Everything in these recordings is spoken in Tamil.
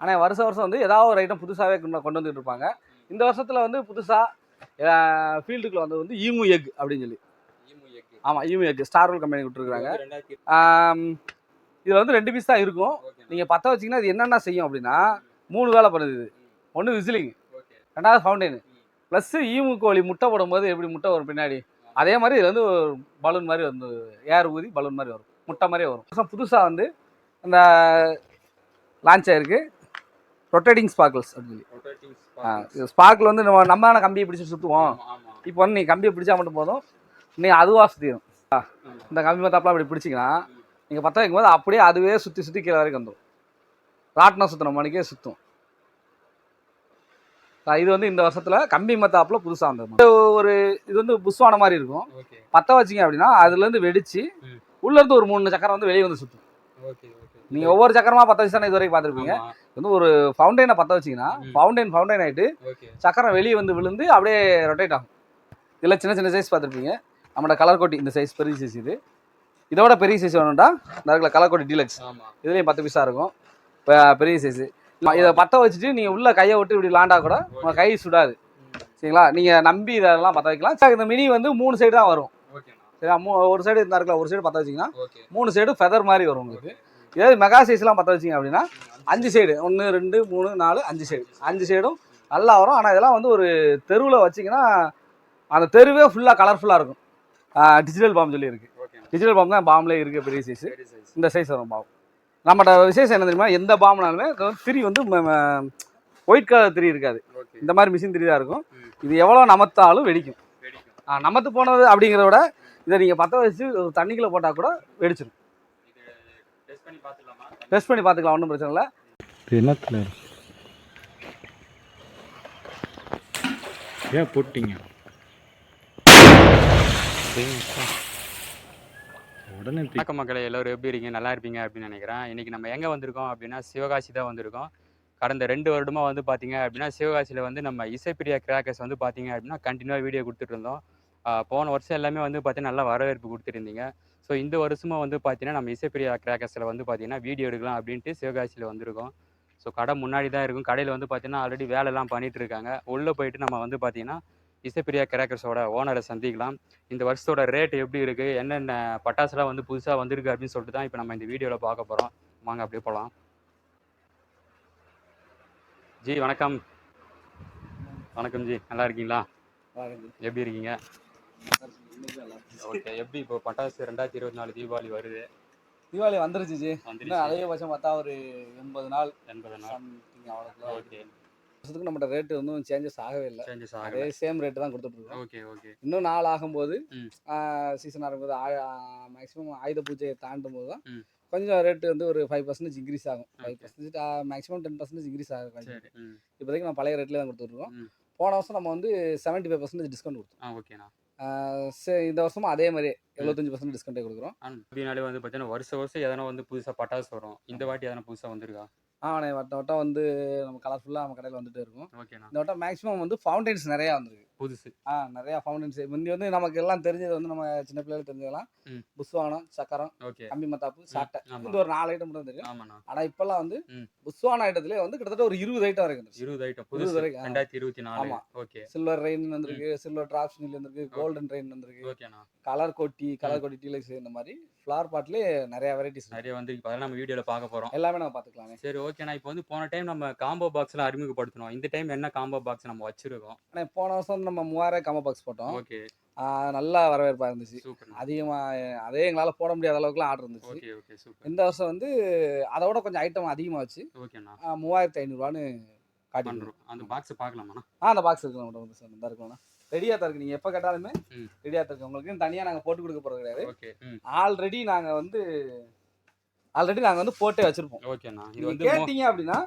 ஆனால் வருஷம் வருஷம் வந்து ஏதாவது ஒரு ஐட்டம் புதுசாகவே கொண்டு கொண்டு வந்துட்டு இருப்பாங்க. இந்த வருஷத்தில் வந்து புதுசாக ஃபீல்டுக்குள்ள வந்து வந்து ஈமு எக் அப்படின்னு சொல்லி. ஆமாம் ஈமு எக் ஸ்டார்வெல் கம்பெனி விட்டுருக்குறாங்க இதில் வந்து ரெண்டு பீஸ் தான் இருக்கும். நீங்கள் பற்ற வச்சிங்கன்னா இது என்னென்ன செய்யும் அப்படின்னா மூணு வேலை பண்ணுது இது. ஒன்று விசிலிங் ரெண்டாவது ஃபவுண்டைனு ப்ளஸ்ஸு ஈமு கோழி முட்டை போடும்போது எப்படி முட்டை வரும் பின்னாடி? அதே மாதிரி இது வந்து ஒரு பலூன் மாதிரி வந்து ஏர் ஊதி பலூன் மாதிரி வரும். முட்டை மாதிரியே வரும். புதுசாக வந்து அந்த லான்ச் ஆயிருக்கு ரொட்டேட்டிங் ஸ்பார்க்கிள்ஸ் அப்படின்னு சொல்லி. ஸ்பார்க்கிள் வந்து நம்ம நம்ம தானே கம்பியை பிடிச்சி சுற்றுவோம் இப்போ வந்து நீ கம்பியை பிடிச்சா மட்டும் போதும். நீ அதுவாக சுற்றிடும் இந்த கம்பி மத்தாப்பெலாம் அப்படி பிடிச்சிங்கன்னா நீங்கள் பற்ற வைக்கும் போது அப்படியே அதுவே சுற்றி சுற்றி கீழே வரைக்கும் வந்துடும் ராட்டினம் சுற்றின மணிக்கே சுற்றும் இது வந்து இந்த வருஷத்துல கம்பி மத்தாப்பில் புதுசாக வந்தது. ஒரு இது வந்து புஷ்வான மாதிரி இருக்கும். பற்ற வச்சிங்க அப்படின்னா அதுலேருந்து வெடிச்சு ம். உள்ளேருந்து ஒரு மூணு சக்கரம் வந்து வெளியே வந்து சுற்றும் நீங்கள் ஒவ்வொரு சக்கரமாக பற்ற வச்சு தானே இது வரைக்கும் பார்த்துருப்பீங்க. வந்து ஒரு ஃபவுண்டைனை பற்ற வச்சிங்கன்னா. ஃபவுண்டைன் ஃபவுண்டைன் ஆகிட்டு சக்கரம் வெளியே வந்து விழுந்து அப்படியே ரொட்டேட் ஆகும். இதில் சின்ன சின்ன சைஸ் பார்த்துருப்பீங்க. நம்மளோட கலர் கோட்டி இந்த சைஸ் பெரிய சைஸ் இது. இதோட பெரிய சைஸ் வேணும்டா. இந்த கலர் கோட்டி டீலக்ஸ் இதுலேயும் பத்து பீஸாக இருக்கும். பெரிய சைஸு இதை பற்ற வச்சுட்டு நீங்கள் உள்ள கையை விட்டு இப்படி லாண்டா கூட உங்கள் கை சுடாது. சரிங்களா? நீங்கள் நம்பி இதெல்லாம் பற்ற வைக்கலாம். சரி, இந்த மினி வந்து மூணு சைடு தான் வரும். சரியா? மூ ஒரு சைடு இருந்தா இருக்கலாம் ஒரு சைடு பற்ற வச்சிங்கன்னா மூணு சைடு ஃபெதர் மாதிரி வரும் உங்களுக்கு. இதே மெகா சைஸ்லாம் பற்ற வச்சிங்க அப்படின்னா அஞ்சு சைடு ஒன்று ரெண்டு மூணு நாலு அஞ்சு சைடு அஞ்சு சைடும் நல்லா வரும். ஆனால் இதெல்லாம் வந்து ஒரு தெருவில் வச்சிங்கன்னா அந்த தெருவே ஃபுல்லாக கலர்ஃபுல்லாக இருக்கும். டிஜிட்டல் பாம் சொல்லி இருக்கு டிஜிட்டல் பாம் தான் பாம்லேயே இருக்குது பெரிய சைஸ் இந்த சைஸ் வரும் பாம் நம்மளோட விசேஷம் என்ன தெரியுமா? எந்த வந்து திரி வந்து ஒயிட் கலர் திரி இருக்காது. இந்த மாதிரி மிஷின் திரி தான் இருக்கும். இது எவ்வளோ நமத்தாலும் வெடிக்கும். நமத்து போனது அப்படிங்கிறத விட இதை நீங்கள் பற்ற வச்சு தண்ணிக்குள்ளே போட்டால் கூட வெடிச்சிடும் டெஸ்ட் பண்ணி பார்த்துக்கலாம் ஒன்றும் பிரச்சனை இல்லை. என்னத்தில் ஏன் போட்டீங்க? உடனே தூக்கி- வணக்கம் மக்களே எல்லோரும் எப்படி இருக்கீங்க? நல்லா இருப்பீங்க அப்படின்னு நினைக்கிறேன். இன்னைக்கு நம்ம எங்கே வந்திருக்கோம் அப்படின்னா சிவகாசி தான் வந்திருக்கோம். கடந்த ரெண்டு வருடமாக வந்து பார்த்தீங்க அப்படின்னா சிவகாசியில் வந்து நம்ம இசைப்பிரியா கிராக்கர்ஸ் வந்து பார்த்தீங்க அப்படின்னா கண்டினியூவாக வீடியோ கொடுத்துட்டு இருந்தோம். போன வருஷம் எல்லாமே வந்து பார்த்தீங்கன்னா நல்லா வரவேற்பு கொடுத்துருந்தீங்க ஸோ இந்த வருஷமும் வந்து பார்த்தீங்கன்னா நம்ம இசைப்பிரியா கிராக்கர்ஸில் வந்து பார்த்தீங்கன்னா வீடியோ எடுக்கலாம் அப்படின்ட்டு சிவகாசியில் வந்திருக்கோம். ஸோ கடை முன்னாடி தான் இருக்கும். கடையில் வந்து பார்த்தீங்கன்னா ஆல்ரெடி வேலைலாம் பண்ணிட்டு இருக்காங்க உள்ளே போயிட்டு நம்ம வந்து பார்த்தீங்கன்னா இசைப்பிரியா கிராக்கர்ஸோட ஓனரை சந்திக்கலாம். இந்த வருஷத்தோட ரேட் எப்படி இருக்குது என்னென்ன பட்டாசுலாம் வந்து புதுசாக வந்திருக்கு அப்படின்னு சொல்லிட்டு தான் இப்போ நம்ம இந்த வீடியோவில் பார்க்க போகிறோம் வாங்க அப்படியே போகலாம் ஜி வணக்கம். வணக்கம் ஜி. நல்லா இருக்கீங்களா? எப்படி இருக்கீங்க? ஓகே எப்படி இப்போ பட்டாசு ரெண்டாயிரத்தி இருபத்தி நாலு தீபாவளி வருது? தீபாவளி வந்துருச்சு ஜி. இன்னும் அதிகபட்சம் பார்த்தா ஒரு எண்பது நாள். எண்பது நாள். சம்திங் அவ்வளோ ஓகே வருஷத்துக்கு நம்மகிட்ட ரேட்டு ஒன்றும் சேஞ்சஸ் ஆகவே இல்லை. சேஞ்சஸ் அதே ஆகல சேம் ரேட்டு தான் கொடுத்துட்டு இருக்கோம் ஓகே ஓகே இன்னும் நாள் ஆகும்போது. சீசன் ஆகும்போது மேக்ஸிமம் ஆயுத பூஜையை தாண்டும் போது தான். கொஞ்சம் ரேட்டு வந்து ஒரு ஃபைவ் பர்சன்டேஜ் இன்க்ரீஸ் ஆகும். Five. Percentage maximum ten percentage increase ஆகும் இப்போதைக்கு நம்ம பழைய ரேட்லேயே தான் கொடுத்துட்ருக்கோம். ம். போன வருஷம் நம்ம வந்து செவன்ட்டி ஃபைவ் பர்சன்டேஜ் டிஸ்கவுண்ட் கொடுத்தோம் ஓகேண்ணா சரி இந்த வருஷமும் அதே மாதிரி எழுபத்தஞ்சு பர்சன்ட் டிஸ்கவுண்டே கொடுக்குறோம். ஆனால் அப்படின்னாலே வந்து பார்த்தீங்கன்னா வருஷம் வருஷம் எதனா வந்து புதுசாக பட்டாசு வரும். இந்த வாட்டி எதனா புதுசாக வந்திருக்கா? ஆமாண்ணே வட்ட வட்டம் வந்து நம்ம கலர்ஃபுல்லாக நம்ம கடையில் வந்துட்டே இருக்கும். ஓகேண்ணா. இந்த வட்டம் மேக்ஸிமம் வந்து ஃபவுண்டைன்ஸ் நிறையா வந்திருக்கு. புதுசு. ஆ நிறையா ஃபவுண்டன்ஸ் முந்தி வந்து நமக்கு எல்லாம் தெரிஞ்சது வந்து நம்ம சின்ன பிள்ளைகளுக்கு தெரிஞ்சதெல்லாம். புஸ்வானம் சக்கரம் கம்பி மத்தாப்பு சாட்டை. இந்த ஒரு நாலு ஐட்டம் மட்டும் தெரியும். ஆனால் இப்போல்லாம் வந்து. புஸ்வான ஐட்டத்துலேயே வந்து கிட்டத்தட்ட ஒரு இருபது ஐட்டம் வரைக்கும் இருபது ஐட்டம் புதுசு. வரைக்கும். ரெண்டாயிரத்தி இருபத்தி நாலு. ஆமா. ஓகே. சில்வர் ரெயின் வந்திருக்கு சில்வர் டிராப் ஸ்னில் வந்திருக்கு கோல்டன் ரெயின் வந்திருக்கு. கலர் கொட்டி கலர் கொட்டி டீலக்ஸ் இந்த மாதிரி ஃப்ளவர் பாட்லேயே நிறைய வெரைட்டிஸ் நிறைய வந்து இப்போ நம்ம வீடியோவில் பார்க்க போகிறோம் எல்லாமே நம்ம பார்த்துக்கலாமே. சரி ஓகேண்ணா. இப்போ வந்து போன டைம் நம்ம காம்போ பாக்ஸ்லாம் அறிமுகப்படுத்தணும் இந்த டைம் என்ன காம்போ பாக்ஸ் நம்ம வச்சிருக்கோம்? ஆனால் போன வருஷம் வந்து நம்ம மூவாயிரம் கம்ம பாக்ஸ் போட்டோம். நல்லா வரவேற்பாக இருந்துச்சு. அதிகமாக அதே எங்களால் போட முடியாத அளவுக்குலாம் ஆர்டர் இருந்துச்சு. இந்த வருஷம் வந்து அதை விட கொஞ்சம் ஐட்டம் அதிகமாக வச்சு மூவாயிரத்தி ஐநூறுரூவான்னு காட்டி அந்த பாக்ஸ் பார்க்கலாமாண்ணா? ஆ அந்த பாக்ஸ் இருக்கு நம்மகிட்ட வந்து சார். இந்த இருக்குண்ணா ரெடியாக தான் இருக்கு. நீங்கள் எப்போ கேட்டாலுமே ம். ரெடியாக தான் இருக்கு. உங்களுக்கு தனியாக நாங்கள் போட்டு கொடுக்க போகிறது கிடையாது. ஆல்ரெடி நாங்கள் வந்து ஆல்ரெடி நாங்கள் வந்து போட்டே வச்சிருப்போம். ஓகேண்ணா. இது நீங்க வந்து கேட்டீங்க அப்படின்னா.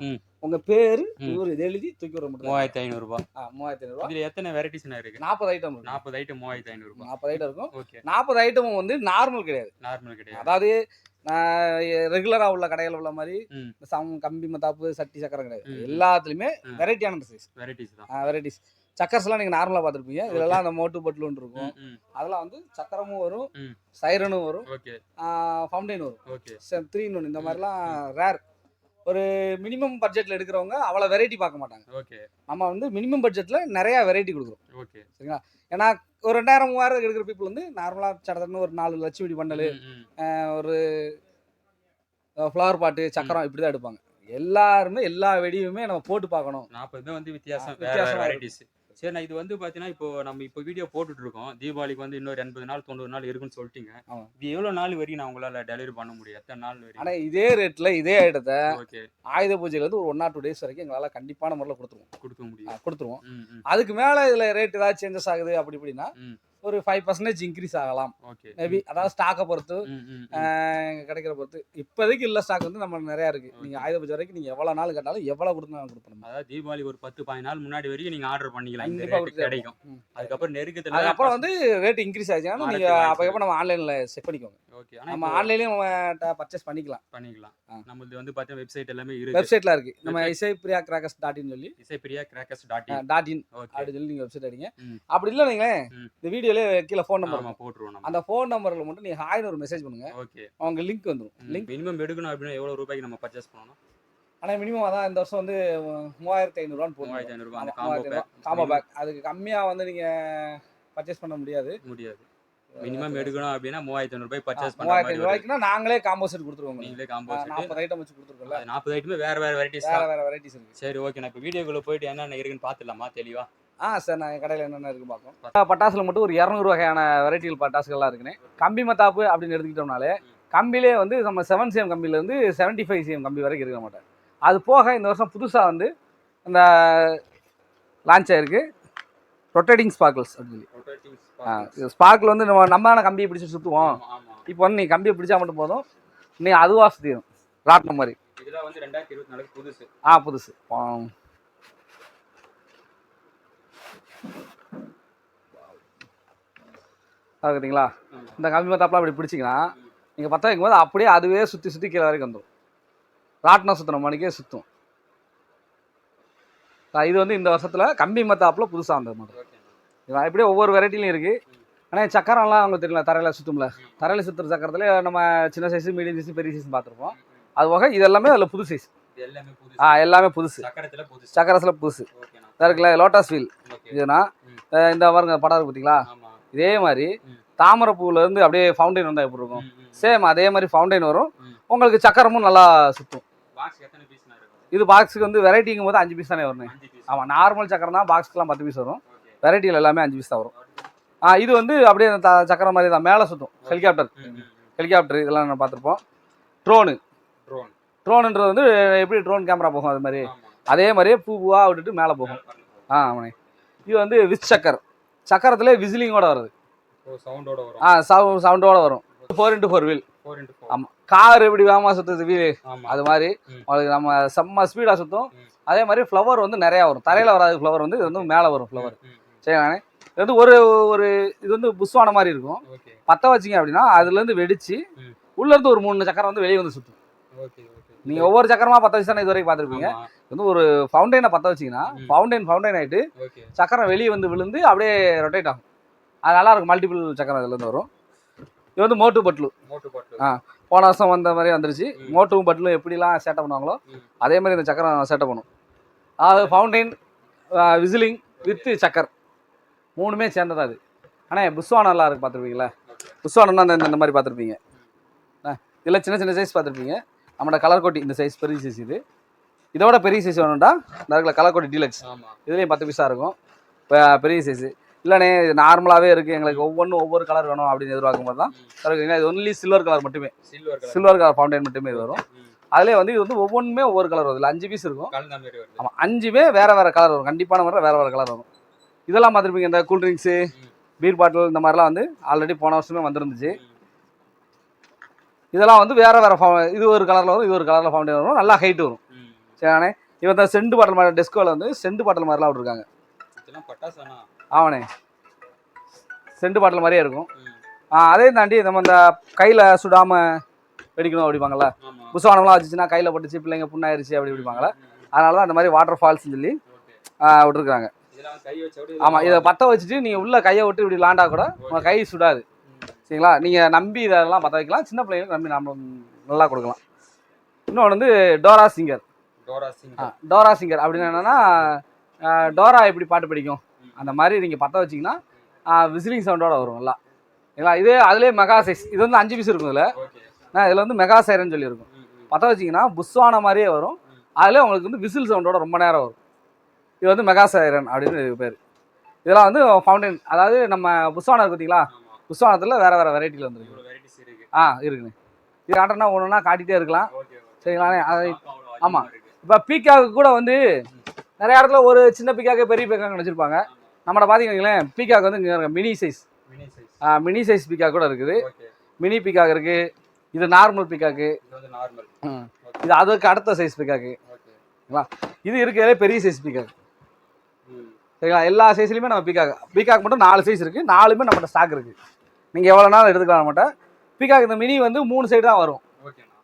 உங்க பேரு. ஊர் இது எழுதி தூக்கி விட மட்டும் மூவாயிரத்தி ஐநூறுரூபா மூவாயிரத்தி ஐநூறுரூவா இதில் எத்தனை வெரைட்டிஸ்ண்ணா இருக்கு? நாற்பது ஐட்டம் இருக்கு. நாற்பது ஐட்டம் மூவாயிரத்தி ஐநூறுரூபா நாற்பது ஐட்டம் இருக்கும். ஓகே. நாற்பது ஐட்டமும் வந்து நார்மல் கிடையாது. நார்மல் கிடையாது. அதாவது ரெகுலராக உள்ள கடையில் உள்ள மாதிரி சம் கம்பி மத்தாப்பு சட்டி சக்கரம் கிடையாது. எல்லாத்துலேயுமே. வெரைட்டியான சைஸ் வெரைட்டிஸ் தான். வெரைட்டிஸ் சக்கர்ஸ்லாம் நீங்கள் நார்மலாக பார்த்துருப்பீங்க. இதெல்லாம் அந்த மோட்டு பட்லுன்னு இருக்கும். ம் ம். அதெல்லாம் வந்து சக்கரமும் வரும். சைரனும் வரும் ஃபவுண்டைன் வரும். த்ரீ ஒன்று இந்த மாதிரிலாம் ரேர் ஒரு மினிமம் பட்ஜெட்டில் எடுக்கிறவங்க அவ்வளோ வெரைட்டி பார்க்க மாட்டாங்க. ஓகே நம்ம வந்து மினிமம் பட்ஜெட்டில் நிறையா வெரைட்டி கொடுக்குறோம். ஓகே ஏன்னா ஒரு ரெண்டாயிரம் மூவாயிரம் எடுக்கிற பீப்புள் வந்து நார்மலாக சடத்துன்னு ஒரு நாலு லட்சுமி பண்டல் ஒரு ஃப்ளவர் பாட்டு சக்கரம் இப்படி தான் எடுப்பாங்க. எல்லாருமே எல்லா வெடியுமே நம்ம போட்டு பார்க்கணும். நாற்பதுமே வந்து வித்தியாசம். வித்தியாசமா வெரைட்டிஸ் சரி நான் இது வந்து பார்த்தீங்கன்னா இப்போ நம்ம இப்போ வீடியோ போட்டுட்டு இருக்கோம் தீபாவளிக்கு வந்து இன்னொரு எண்பது நாள் தொண்ணூறு நாள் இருக்குன்னு சொல்லிட்டீங்க. இது எவ்வளோ நாள் வரைக்கும் நான் உங்களால் டெலிவரி பண்ண முடியும்? எத்தனை நாள் வரைக்கும் ஆனால் இதே ரேட்டில் இதே ஐட்டத்தை ஓகே. ஆயுத பூஜையிலேருந்து ஒரு ஒன் ஆர் டூ டேஸ் வரைக்கும் எங்களால் கண்டிப்பான முறையில் கொடுத்துருவோம். கொடுக்க முடியும். கொடுத்துருவோம். அதுக்கு மேலே இதில் ரேட் ஏதாவது சேஞ்சஸ் ஆகுது அப்படி இப்படின்னா. ஒரு ஃபைவ் பர்சன்டேஜ் இன்க்ரீஸ் ஆகலாம். ஓகே மேபி அதாவது ஸ்டாக்கை பொறுத்து கிடைக்கிற பொறுத்து. இப்போதைக்கு இல்லை ஸ்டாக் வந்து நம்ம நிறையா இருக்குது நீங்கள் ஆயுத பூஜை வரைக்கும் நீங்கள் எவ்வளோ நாள் கேட்டாலும் எவ்வளோ கொடுத்து கொடுப்போம் அதாவது தீபாவளி ஒரு பத்து நாள் முன்னாடி வரைக்கும் நீங்க ஆர்டர் பண்ணிக்கலாம். கிடைக்கும். அதுக்கப்புறம் நெருக்கத்துல அதுக்கப்புறம் வந்து ரேட் இன்க்ரீஸ் ஆச்சுன்னா நீங்கள் அப்போ நம்ம ஆன்லைனில் செக் பண்ணிக்கோங்க. ஓகே நம்ம ஆன்லைன்லேயும் நம்ம பர்ச்சேஸ் பண்ணிக்கலாம். பண்ணிக்கலாம். நம்மளது வந்து பார்த்தீங்கன்னா வெப்சைட் எல்லாமே இருக்கு. வெப்சைட்டில் இருக்குது நம்ம இசை பிரியா கிராக்கர்ஸ் டாட் இன் சொல்லி. Isaipriya crackers dot in. Dot in அப்படின்னு சொல்லி நீங்கள் வெப்சைட் அடிங்க. அப்படி இல்லை நீங்களேன் ம். இந்த வீடியோலே கீழே ஃபோன் நம்பர் ஆமா போட்டுருவோம் நம்ம. அந்த ஃபோன் நம்பரில் மட்டும் நீங்கள் ஹாய்னு ஒரு மெசேஜ் பண்ணுங்க. ஓகே. அவங்க லிங்க் வந்துடும் லிங்க் மினிமம் எடுக்கணும் அப்படின்னா எவ்வளவு ரூபாய்க்கு நம்ம பர்ச்சேஸ் பண்ணணும்? ஆனால் மினிமம் அதான் இந்த வருஷம் வந்து மூவாயிரத்தி ஐநூறுரூவான்னு போடுவோம் காம்போ பேக் அதுக்கு கம்மியாக வந்து நீங்கள் பர்ச்சேஸ் பண்ண முடியாது. முடியாது. மினிமம் எடுக்கணும் அப்படின்னா மூவாயிரத்தி ஐநூறுபாய் பர்ச்சேஸ் பண்ற மூவாயிரத்தி. ரூபாய்க்குனா நாங்களே காம்போ செட் கொடுத்துருவோம். நீங்களே காம்போ ஆ, நாற்பது ஐட்டம் வச்சு கொடுத்துருக்கோம்ல. நாற்பது ஐட்டமே வேற வேற வெரைட்டிஸ் வேற வேற வெரைட்டிஸ் இருக்கு. சரி ஓகே நான் இப்போ வீடியோக்குள்ள போயிட்டு என்னென்ன இருக்குன்னு பார்த்துடலாமா தெளிவா? ஆ சார் நான் கடையில் என்னென்ன இருக்கு பார்ப்போம். பட்டாசுல மட்டும் ஒரு இரநூறு வகையான வெரைட்டிகள் பட்டாசுகள்லாம் இருக்குண்ணே கம்பி மத்தாப்பு அப்படின்னு எடுத்துக்கிட்டோம்னாலே கம்பிலே வந்து நம்ம செவன் சிஎம் கம்பியில இருந்து செவன்டி ஃபைவ் சிஎம் கம்பி வரைக்கும் இருக்க மாட்டேன். அது போக இந்த வருஷம் புதுசாக வந்து இந்த லான்ச் ஆயிருக்கு. ரொட்டேட்டிங் ஸ்பார்க்கிள்ஸ் அப்படின்னு சொல்லி. ஸ்பார்க்கிள் வந்து நம்ம நம்ம கம்பியை பிடிச்சி சுற்றுவோம் இப்போ வந்து நீ கம்பியை பிடிச்சா மட்டும் போதும். நீ அதுவா சுற்றிடும் ராட்டின மாதிரி. இதெல்லாம் வந்து ரெண்டாயிரத்தி இருபத்தி நாலுக்கு புதுசு. ஆ புதுசு. பார்க்குறீங்களா. இந்த கம்பி மத்தாப்புலாம் அப்படி பிடிச்சிங்கன்னா நீங்கள் பற்ற வைக்கும் போது அப்படியே அதுவே சுற்றி சுற்றி கீழே வரைக்கும் வந்துடும் ராட்டினம் சுற்றின மணிக்கே சுற்றும் இது வந்து இந்த வருஷத்தில் கம்பி மத்தாப்பில் புதுசாக வந்தது மாடல் ஓகே இது இப்படியே ஒவ்வொரு வெரைட்டிலையும் இருக்குது ஆனால் சக்கரம்லாம் அவங்களுக்கு தெரியல தரையில் சுற்றும்ல தரையில் சுற்றுற சக்கரத்துல நம்ம சின்ன சைஸ் மீடியம் சைஸ் பெரிய சைஸ் பார்த்துருப்போம். அது போக இது எல்லாமே அதில் புது சைஸ் ஆ எல்லாமே புதுசு. சக்கரத்துல புதுசு. இருக்குல்ல லோட்டஸ் வீல் இதுனா இந்த பாருங்க படம் இருக்கு பார்த்தீங்களா இதே மாதிரி ம். தாமரைப்பூல இருந்து அப்படியே ஃபவுண்டைன் வந்தால் எப்படி இருக்கும். சேம் அதே மாதிரி ஃபவுண்டைன் வரும். உங்களுக்கு சக்கரமும் நல்லா சுற்றும் இது பாக்ஸுக்கு வந்து வெரைட்டிங்கும் போது அஞ்சு பீஸ் தானே பீஸ் ஆமாம் நார்மல் சக்கரம் தான் பாக்ஸ்க்குலாம் பத்து பீஸ் வரும். வெரைட்டியில் எல்லாமே அஞ்சு பீஸ் தான் வரும். ஆ இது வந்து அப்படியே அந்த த- சக்கரம் மாதிரி தான் மேலே சுற்றும் ஹெலிகாப்டர். ஹெலிகாப்டர் இதெல்லாம் நான் பார்த்துருப்போம். ட்ரோனு ட்ரோன் ட்ரோனுன்றது வந்து எப்படி ட்ரோன் கேமரா போகும் அது மாதிரி. அதே மாதிரியே பூ பூவாக விட்டுட்டு மேலே போகும். ஆ ஆமாண்ணே. இது வந்து விஸ் சக்கர் சக்கரத்திலே விசிலிங்கோட வருது. ஆ சவு சவுண்டோட வரும். ஃபோர் இன்ட்டு ஃபோர் வீல் ஆமாம் கார் எப்படி வேகமாக சுற்றுது வீல் அது மாதிரி. உங்களுக்கு நம்ம செம்ம ஸ்பீடாக சுற்றும். அதே மாதிரி ஃப்ளவர் வந்து நிறையா வரும். தரையில் வராத ஃப்ளவர் வந்து இது வந்து மேலே வரும் ஃப்ளவர். சரிங்கண்ணே இது வந்து ஒரு ஒரு இது வந்து புஷ்வான மாதிரி இருக்கும். பற்ற வச்சிங்க அப்படின்னா அதுலேருந்து வெடிச்சு. உள்ளேருந்து ஒரு மூணு சக்கரம் வந்து வெளியே வந்து சுற்றும் நீங்கள் ஒவ்வொரு சக்கரமாக பற்ற வச்சு தானே இது வரைக்கும் பார்த்துருப்பீங்க வந்து ஒரு ஃபவுண்டைனை பற்ற வச்சிங்கன்னா. ஃபவுண்டைன் ஃபவுண்டைன் ஆகிட்டு ஓகே. சக்கரம் வெளியே வந்து விழுந்து அப்படியே ரொட்டேட் ஆகும். அது நல்லா இருக்கும். மல்டிபிள் சக்கரம் இதுலேருந்து வரும். இது வந்து மோட்டு பட்லு ஆ. போன வருஷம் வந்த மாதிரி வந்துருச்சு. மோட்டும் பட்லும் எப்படிலாம் சேட்டை பண்ணுவாங்களோ. அதே மாதிரி இந்த சக்கரம் சேட்டை பண்ணும். அதாவது ஃபவுண்டைன் விசிலிங் வித்து சக்கர். மூணுமே சேர்ந்ததா அது. ஆனால் புஸ்வானம் நல்லா இருக்கு பார்த்துருப்பீங்களா? புஸ்வானம்னா இந்த இந்த மாதிரி பார்த்துருப்பீங்க. இதில் சின்ன சின்ன சைஸ் பார்த்துருப்பீங்க. நம்மளோட கலர் கோட்டி இந்த சைஸ் பெரிய சைஸ் இது. இதோட பெரிய சைஸ் வேணும்டா. இருக்குல்ல கலர் கோட்டி டீலக்ஸ் இதுலேயும் பத்து பீஸாக இருக்கும். பெ- பெரிய சைஸு இல்லைண்ணே இது நார்மலாகவே இருக்குது எங்களுக்கு ஒவ்வொன்றும் ஒவ்வொரு கலர் வேணும் அப்படின்னு எதிர்பார்க்கும் போது தான் இருக்குங்களா இது ஒன்லி சில்வர் கலர் மட்டுமே. Silver colour silver colour fountain மட்டுமே இது வரும். ம். அதிலே வந்து இது வந்து ஒவ்வொன்றுமே ஒவ்வொரு கலர் வருது. இதுல அஞ்சு பீஸ் இருக்கும். ஆமாம் அஞ்சுமே வேறு வேறு கலர் வரும். கண்டிப்பான முறை வேறு வேறு கலர் வரும். இதெல்லாம் பார்த்துருப்பீங்க இந்த கூல் ட்ரிங்க்ஸு ம். பீர் பாட்டில் இந்த மாதிரிலாம் வந்து ஆல்ரெடி போன வருஷமே வந்துருந்துச்சு. இதெல்லாம் வந்து வேறு வேறு இது ஒரு கலரில் வரும் இது ஒரு கலரில் ஃபவுண்டைன் வரும். நல்லா ஹைட் வரும். சரிண்ணே இவன் இந்த செண்டு பாட்டில் மாதிரி டெஸ்கோவில் வந்து செண்டு பாட்டில் மாதிரிலாம் விட்ருக்காங்க ஆவனே செண்டு பாட்டில் மாதிரியே இருக்கும். ஆ, அதையும் தாண்டி நம்ம இந்த கையில் சுடாமல் வெடிக்கணும் அப்படிப்பாங்கல்ல ஆமா. புஸ்வானம்லாம் வச்சுச்சுன்னா கையில் பட்டுச்சு பிள்ளைங்க புண்ணாயிருச்சு அப்படி இப்படிப்பாங்கல்ல அதனால தான் அந்த மாதிரி வாட்டர் ஃபால்ஸ்னு சொல்லி விட்டுருக்காங்க ஆமாம் இதை பற்ற வச்சுட்டு நீங்கள் உள்ள கையை விட்டு இப்படி லாண்டா கூட உங்கள் கை சுடாது. சரிங்களா? நீங்கள் நம்பி இதெல்லாம் பற்ற வைக்கலாம். சின்ன பிள்ளைங்களுக்கு நம்பி நம்ம நல்லா கொடுக்கலாம். இன்னொன்று வந்து டோரா சிங்கர். டோரா ஆ, டோரா சிங்கர் அப்படின்னு என்னன்னா டோரா எப்படி பாட்டு படிக்கும்? அந்த மாதிரி நீங்கள் பற்ற வச்சிங்கன்னா விசிலிங் சவுண்டோட வரும் நல்லா. சரிங்களா? இதே அதுலேயே மெகா சைஸ். இது வந்து அஞ்சு பீஸ் இருக்கும் இதில் இதில் வந்து மெகா சைரன் சொல்லியிருக்கும். பற்ற வச்சிங்கன்னா புஷ்வான மாதிரியே வரும். அதில் உங்களுக்கு வந்து விசில் சவுண்டோட ரொம்ப நேரம் வரும். இது வந்து மெகா சைரன் அப்படின்னு பேர். இதெல்லாம் வந்து ஃபவுண்டைன் அதாவது நம்ம புஷ்வானம் இருக்கு பார்த்தீங்களா புஷ்வானத்தில் வேறு வேறு வெரைட்டியில் வந்துருக்கு. ஆ இருக்குண்ணே இது காட்டுறனா ஒன்று ஒன்றா காட்டிகிட்டே இருக்கலாம் ஓகே சரிங்களா அது ஆமா. ஆமா. இப்போ பீக்காக்கு கூட வந்து நிறைய இடத்துல ஒரு சின்ன பீக்காக்கு பெரிய பீக்காக்கு வச்சுருப்பாங்க நம்மளை பார்த்தீங்கன்னு பீக்காக் வந்து இங்கே mini size mini size mini size peacock கூட இருக்குது. மினி பீக்காக் இருக்குது இது நார்மல் பீக்காக்கு இது வந்து நார்மல் இது அதுக்கு அடுத்த சைஸ் பீக்காக்கு இது இருக்கிறதே பெரிய சைஸ் பீக்காக் சரிங்களா? எல்லா சைஸ்லையுமே நம்ம பீக்காக் பீக்காக் மட்டும் நாலு சைஸ் இருக்குது நாலுமே நம்மகிட்ட ஸ்டாக் இருக்குது நீங்கள் எவ்வளோ நாள் எடுத்துக்கலாம் நம்மகிட்ட? பீக்காக் இந்த மினி வந்து மூணு சைடு தான் வரும்.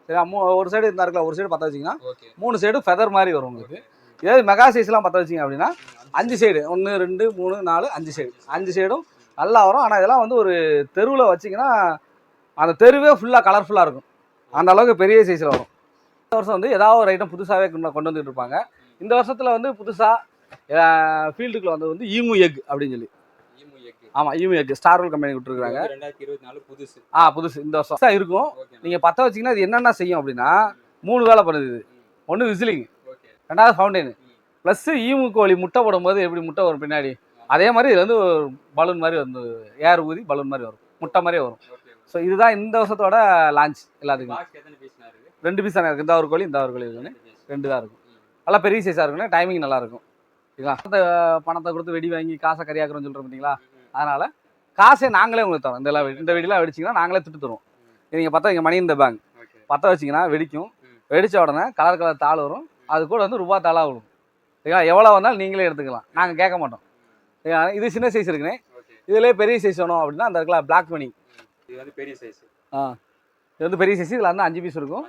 சரியா? மூ ஒரு சைடு இருந்தா இருக்கலாம். ஒரு சைடு பற்ற வச்சிங்கன்னா மூணு சைடு ஃபெதர் மாதிரி வரும் உங்களுக்கு. இதே மெகா சைஸ்லாம் பற்ற வச்சிங்க அப்படின்னா அஞ்சு சைடு ஒன்று ரெண்டு மூணு நாலு அஞ்சு சைடு அஞ்சு சைடும் நல்லா வரும். ஆனால் இதெல்லாம் வந்து ஒரு தெருவில் வச்சிங்கன்னா அந்த தெருவே ஃபுல்லாக கலர்ஃபுல்லாக இருக்கும். அந்த அளவுக்கு பெரிய சைஸில் வரும். இந்த வருஷம் வந்து ஏதாவது ஒரு ஐட்டம் புதுசாகவே கொண்டு கொண்டு வந்துட்டு இருப்பாங்க. இந்த வருஷத்தில் வந்து புதுசாக ஃபீல்டுக்குள்ள வந்தது வந்து ஈமு எக் அப்படின்னு சொல்லி. ஈமு எக் ஸ்டார்வெல் கம்பெனி விட்டுருக்காங்க ரெண்டாயிரத்தி இருபத்தி நாலு புதுசு. ஆ புதுசு. இந்த வருஷம் தான் இருக்கும். நீங்கள் பற்ற வச்சிங்கன்னா இது என்னென்ன செய்யும் அப்படின்னா மூணு வேலை பண்ணுது இது. ஒன்று விசிலிங் ரெண்டாவது ஃபவுண்டைன் ப்ளஸ் ஈமு கோழி முட்டை போடும்போது எப்படி முட்டை வரும் பின்னாடி? அதே மாதிரி இது வந்து பலூன் மாதிரி வந்து ஏர் ஊதி பலூன் மாதிரி வரும். முட்டை மாதிரியே வரும். ஸோ இதுதான் இந்த வருஷத்தோட லான்ச் எல்லாத்துக்கும். ரெண்டு பீஸ் தானே இருக்குது இந்த ஒரு கோழி இந்த ஒரு கோழி இருக்குன்னு ரெண்டு தான் இருக்கும். நல்லா பெரிய சைஸாக இருக்குன்னு டைமிங் நல்லா இருக்கும். சரிங்களா பணத்தை கொடுத்து வெடி வாங்கி காசை கறியாக்குறோம்னு சொல்கிறோம் பார்த்தீங்களா அதனால் காசை நாங்களே உங்களுக்கு தரோம். இந்த இந்த வெடிலாம் வெடிச்சிங்கன்னா நாங்களே திட்டு தருவோம். நீங்கள் பார்த்தா இங்கே மணி இந்த பேங்க் பற்ற வச்சிங்கன்னா வெடிக்கும். வெடிச்ச உடனே கலர் கலர் தாள் வரும். அது கூட வந்து ரூபா தாளாக விழும். சரிங்களா? எவ்வளோ வந்தாலும் நீங்களே எடுத்துக்கலாம். நாங்கள் கேட்க மாட்டோம். இது சின்ன சைஸ் இருக்குண்ணே இதுலேயே பெரிய சைஸ் வேணும் அப்படின்னா அந்த இருக்கலாம் பிளாக் மணி இது வந்து பெரிய சைஸ் ஆ. இது வந்து பெரிய சைஸ் இதில் வந்து அஞ்சு பீஸ் இருக்கும்.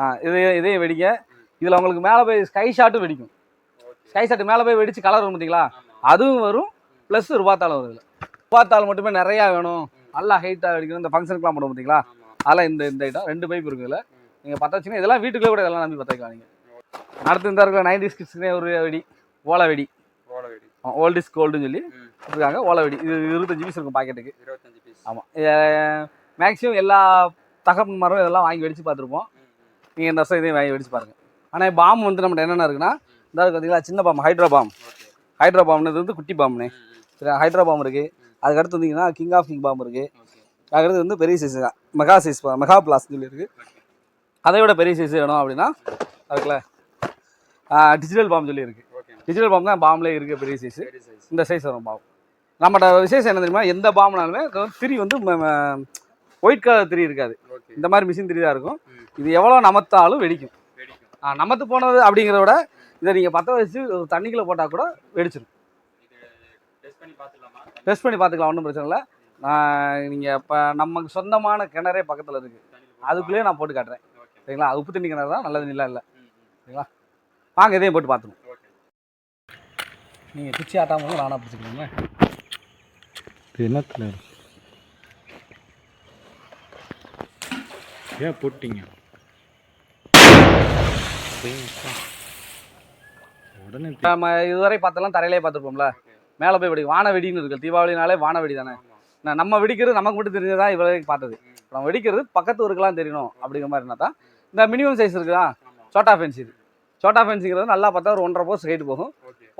ஆ இது இதையும் வெடிக்க இதில் உங்களுக்கு மேலே போய் ஸ்கை ஷாட்டும் வெடிக்கும். ஸ்கை ஷாட் மேலே போய் வெடிச்சு கலர் வரும் பார்த்தீங்களா அதுவும் வரும். ப்ளஸ் ரூபாத்தாள் வரும் இதில். ரூபாத்தாள் மட்டுமே நிறையா வேணும். நல்லா ஹைட்டாக வெடிக்கணும் இந்த ஃபங்க்ஷனுக்குலாம் போடும் பார்த்தீங்களா? அதெல்லாம் இந்த இந்த ஐட்டம் ரெண்டு பைப் இருக்குது இதில். நீங்கள் பற்ற வச்சுன்னா இதெல்லாம் வீட்டுக்குள்ளே கூட இதெல்லாம் நம்பி பற்ற நீங்கள் அடுத்து இந்த இருக்கிற நைன்டி கிட்ஸ்க்குனே ஒரு வெடி. ஓலை வெடி. ஓலை வெடி. ஓல்ட் இஸ் கோல்டுன்னு சொல்லி இருக்காங்க ஓலை வெடி. இது இருபத்தஞ்சு பீஸ் இருக்கும் பாக்கெட்டுக்கு. இருபத்தஞ்சு பீஸ் ஆமாம் மேக்ஸிமம் எல்லா தகப்பு மரம் இதெல்லாம் வாங்கி வெடிச்சு பார்த்துருப்போம். நீங்கள் இந்த வருஷம் இதையும் வாங்கி வெடிச்சு பாருங்கள் ஆனால் பாம் வந்து நம்மகிட்ட என்னென்ன இருக்குன்னா இந்த பார்த்தீங்களா சின்ன பாம் ஹைட்ரோ பாம் ஹைட்ரோ பாம்னு இது வந்து குட்டி பாம்னே சரி ஹைட்ரோ பாம் இருக்குது அதுக்கடுத்து வந்தீங்கன்னா கிங் ஆஃப் கிங் பாம் இருக்குது அதுக்கடுத்து வந்து பெரிய சைஸ் மெகா சைஸ் மெகா பிளாஸ் சொல்லி இருக்குது அதை விட பெரிய சைஸ் வேணும் அப்படின்னா அதுக்குள்ள டிஜிட்டல் பாம் சொல்லி இருக்குது டிஜிட்டல் பாம் தான் பாம்லேயே இருக்குது பெரிய சைஸ் இந்த சைஸ் வரும் பாம் நம்மகிட்ட விசேஷம் என்ன தெரியுமா? எந்த வந்து திரி வந்து ஒயிட் கலர் திரி இருக்காது. இந்த மாதிரி மிஷின் திரி தான் இருக்கும். இது எவ்வளோ நமத்தாலும் வெடிக்கும். நமத்து போனது அப்படிங்கிறத விட இதை நீங்கள் பற்ற வச்சு தண்ணிக்குள்ளே போட்டால் கூட வெடிச்சிடும் டெஸ்ட் பண்ணி பார்த்துக்கலாம் ஒன்றும் பிரச்சனை இல்லை. நீங்கள் இப்போ நமக்கு சொந்தமான கிணறே பக்கத்தில் இருக்குது அதுக்குள்ளேயே நான் போட்டு காட்டுறேன். சரிங்களா? அது உப்பு தண்ணி கிணறு தான் நல்ல தண்ணிலாம் இல்லை. ம் ம் வாங்க இதையும் போட்டு பார்த்துருவோம் ஓகே நீங்கள் குச்சி ஆட்டாமல் நானாக பிடிச்சிக்கணுங்களேன் இது என்னத்தில்? ஏன் போட்டீங்க? உடனே நம்ம இதுவரை பார்த்தெல்லாம் தரையிலே பார்த்துருப்போம்ல. மேலே போய் வெடி வான வெடின்னு இருக்கு. தீபாவளினாலே வான வெடி தானே நம்ம வெடிக்கிறது நமக்கு மட்டும் தெரிஞ்சதா இவ்வளோ பார்த்தது? நம்ம வெடிக்கிறது பக்கத்து ஊருக்கெல்லாம் தெரியணும் அப்படிங்கிற மாதிரி தான் இந்த மினிமம் சைஸ் இருக்குதா? சோட்டா ஃபென்ஸ் இது. சோட்டா ஃபென்ஸுங்கிறது நல்லா பார்த்தா ஒரு ஒன்றரை போஸ்ட் ஹைட் போகும்.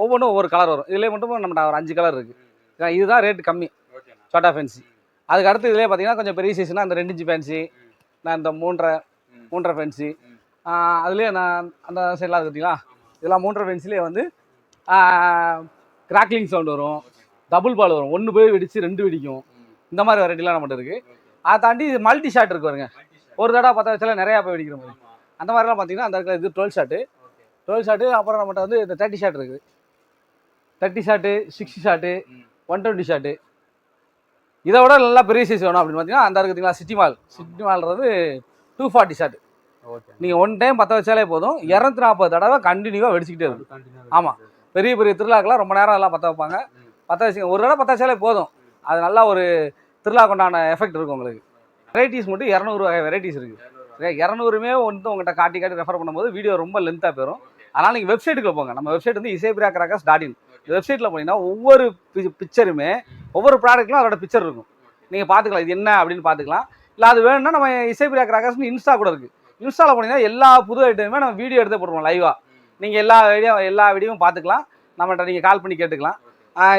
ஒவ்வொன்றும் ஒவ்வொரு கலர் வரும். இதுலேயே மட்டும் நம்மகிட்ட ஒரு அஞ்சு கலர் இருக்குது இதுதான் ரேட் கம்மி. சோட்டா ஃபென்சி. அதுக்கு அடுத்து இதுலேயே பார்த்தீங்கன்னா கொஞ்சம் பெரிய சைஸ்னா அந்த ரெண்டு இன்ச்சு ஃபேன்சி நான் இந்த மூன்றரை மூன்றரை ஃபென்சி. அதுலேயே நான் அந்த சைட்லாம் இருக்கு பார்த்தீங்களா? ஆமா. இதெல்லாம் மூன்றரை ஃபென்ஸ்லேயே வந்து கிராக்லிங் சவுண்ட் வரும் டபுள் பால் வரும். ஒன்று போய் வெடிச்சு ரெண்டு வெடிக்கும். இந்த மாதிரி வெரைட்டிலாம் நம்மகிட்ட இருக்குது அதை தாண்டி மல்டி ஷாட் இருக்கு பாருங்க. ஒரு தடவை பற்ற வச்சால நிறையா போய் வெடிக்கிற மாதிரி. அந்த மாதிரிலாம் பார்த்தீங்கன்னா அந்த இருக்கிற இது டுவெல் ஷாட்டு டுவெல் ஷாட்டு அப்புறம் நம்மகிட்ட வந்து இந்த தேர்ட்டி ஷாட் இருக்குது thirty shot sixty shot one twenty shot இதை விட நல்லா பெரிய சைஸ் வேணும் அப்படின்னு பார்த்தீங்கன்னா அந்த இருக்குதுங்களா சிட்டி மால் சிட்டி மால்ன்றது டூ ஃபார்ட்டி ஷாட் ஓகே நீங்கள் ஒன் டைம் பற்ற வச்சாலே போதும். இரநூத்தி நாற்பது தடவை கண்டினியூவாக வெடிச்சிக்கிட்டே இருக்கும். ஆமா. பெரிய பெரிய திருவிழாக்கெல்லாம் ரொம்ப நேரம் எல்லாம் பற்ற வைப்பாங்க. ம். பற்ற வச்சுங்க ஒரு தடவை பற்ற வச்சாலே போதும். அது நல்லா ஒரு திருவிழா கொண்டான எஃபெக்ட் இருக்கும் உங்களுக்கு. வெரைட்டிஸ் மட்டும் இரநூறு வகை வெரைட்டிஸ் இருக்குது இரநூறுமே வந்து உங்கள்கிட்ட காட்டி காட்டி ரெஃபர் பண்ணும்போது வீடியோ ரொம்ப லென்த்தாக போயிடும் அதனால் நீங்கள் வெப்சைட்டுக்குள்ள போங்க. நம்ம வெப்சைட் வந்து இசைபிரியா கிராக்கர்ஸ் டாட் இன் வெப்சைட்டில் போனீங்கன்னா ஒவ்வொரு பிக்சருமே ஒவ்வொரு ப்ராடக்ட்லும் அதோட பிக்சர் இருக்கும். நீங்கள் பார்த்துக்கலாம் இது என்ன அப்படின்னு பார்த்துக்கலாம். இல்லை அது வேணும்னா நம்ம இசைபிரியா கிராக்கர்ஸ்னு இன்ஸ்டா கூட இருக்குது இன்ஸ்டாவில் போனீங்கன்னா எல்லா புது ஐட்டமுமே நம்ம வீடியோ எடுத்து போடுவோம் லைவாக நீங்கள் எல்லா வீடியோ எல்லா வீடியோவும் பார்த்துக்கலாம். நம்மகிட்ட நீங்கள் கால் பண்ணி கேட்டுக்கலாம்.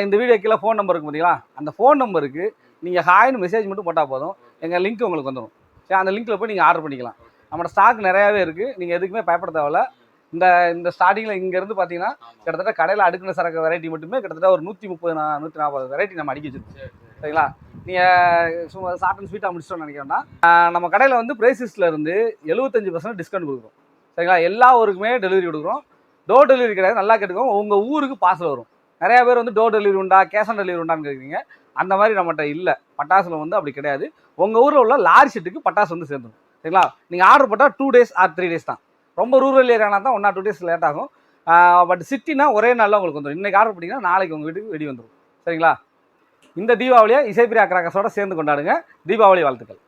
இந்த வீடியோ கீழே ஃபோன் நம்பர் இருக்கு பார்த்தீங்களா அந்த ஃபோன் நம்பருக்கு நீங்கள் ஹாய்னு மெசேஜ் மட்டும் போட்டால் போதும். எங்கள் லிங்க் உங்களுக்கு வந்துடும் சரி அந்த லிங்க்கில் போய் நீங்கள் ஆர்டர் பண்ணிக்கலாம். நம்மளோட ஸ்டாக் நிறையாவே இருக்குது நீங்கள் எதுக்குமே பயப்பட தேவையில்ல. இந்த இந்த ஸ்டார்டிங்கில் இங்கேருந்து பார்த்தீங்கன்னா கிட்டத்தட்ட கடையில் அடுக்கின சரக்கு வெரைட்டி மட்டுமே கிட்டத்தட்ட ஒரு நூற்றி முப்பது நூற்றி நாற்பது வெரைட்டி நம்ம அடிக்க வச்சிருக்கோம். சரிங்களா? நீங்கள் சும்மா ஷார்ட் அண்ட் ஸ்வீட்டாக முடிச்சிட்டோம்னு நினைக்கிறேன்னா ஆஹ் நம்ம கடையில் வந்து ப்ரைஸஸில் இருந்து எழுபத்தஞ்சு பர்சன்ட் டிஸ்கவுண்ட் கொடுக்குறோம். சரிங்களா? எல்லா ஊருக்குமே டெலிவரி கொடுக்குறோம். டோர் டெலிவரி கிடையாது நல்லா கேட்டுக்கோங்க. உங்கள் ஊருக்கு பார்சல் வரும். நிறைய பேர் வந்து டோர் டெலிவரி உண்டா கேஷ் ஆன் டெலிவரி உண்டான்னு கேட்குறீங்க அந்த மாதிரி நம்மகிட்ட இல்லை. பட்டாசுல வந்து அப்படி கிடையாது. உங்கள் ஊரில் உள்ள லாரி ஷெட்டுக்கு பட்டாசு வந்து சேர்ந்துடும் சரிங்களா? நீங்கள் ஆர்டர் போட்டால் two days or three days தான். ரொம்ப ரூரல் ஏரியானா தான் one or two days late ஆகும். பட் சிட்டினா ஒரே நாளில் உங்களுக்கு வந்துடும் இன்றைக்கி ஆர்டர் பண்ணிங்கன்னா நாளைக்கு உங்கள் வீட்டுக்கு வெடி வந்துடும் சரிங்களா? இந்த தீபாவளியை இசைப்பிரியா கிராக்கஸோட சேர்ந்து கொண்டாடுங்க. தீபாவளி வாழ்த்துக்கள்.